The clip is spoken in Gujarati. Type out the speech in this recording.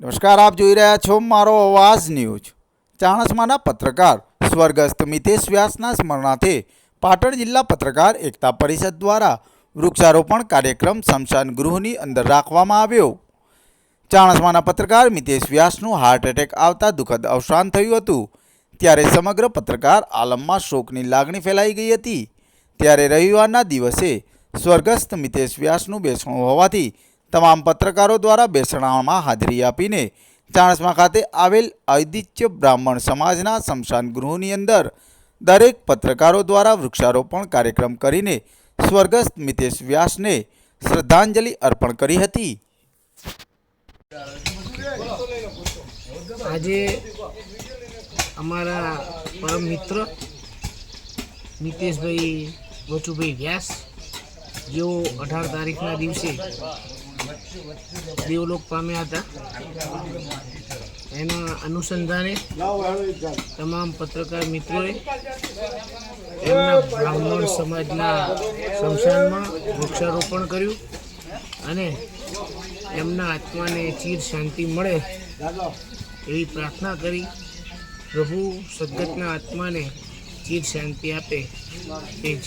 નમસ્કાર, આપ જોઈ રહ્યા છો મારો અવાજ ન્યૂઝ. ચાણસમાના પત્રકાર સ્વર્ગસ્થ મિતેશ વ્યાસના સ્મરણાર્થે પાટણ જિલ્લા પત્રકાર એકતા પરિષદ દ્વારા વૃક્ષારોપણ કાર્યક્રમ સ્મશાન ગૃહની અંદર રાખવામાં આવ્યો. ચાણસમાના પત્રકાર મિતેશ વ્યાસનું હાર્ટ એટેક આવતા દુઃખદ અવસાન થયું હતું. ત્યારે સમગ્ર પત્રકાર આલમમાં શોકની લાગણી ફેલાઈ ગઈ હતી. ત્યારે રવિવારના દિવસે સ્વર્ગસ્થ મિતેશ વ્યાસનું બેસણું હોવાથી તમામ પત્રકારો દ્વારા બેસણામાં હાજરી આપીને ચાણસમા ખાતે આવેલ ઐદિત્ય બ્રાહ્મણ સમાજના શમશાન ગૃહની અંદર દરેક પત્રકારો દ્વારા વૃક્ષારોપણ કાર્યક્રમ કરીને સ્વર્ગસ્થ મિતેશ વ્યાસને શ્રદ્ધાંજલિ અર્પણ કરી હતી. આજે અમારા પરમ મિત્ર મિતેશભાઈ વચુભાઈ વ્યાસ, જેઓ અઢાર તારીખના દિવસે દેવલોક પામ્યા હતા. એના અનુસંધાને તમામ પત્રકાર મિત્રોએ એમના બ્રાહ્મણ સમાજના શમશાનમાં વૃક્ષારોપણ કર્યું અને એમના આત્માને ચીર શાંતિ મળે એવી પ્રાર્થના કરી પ્રભુ સદગતના આત્માને ચીર શાંતિ આપે એ જ.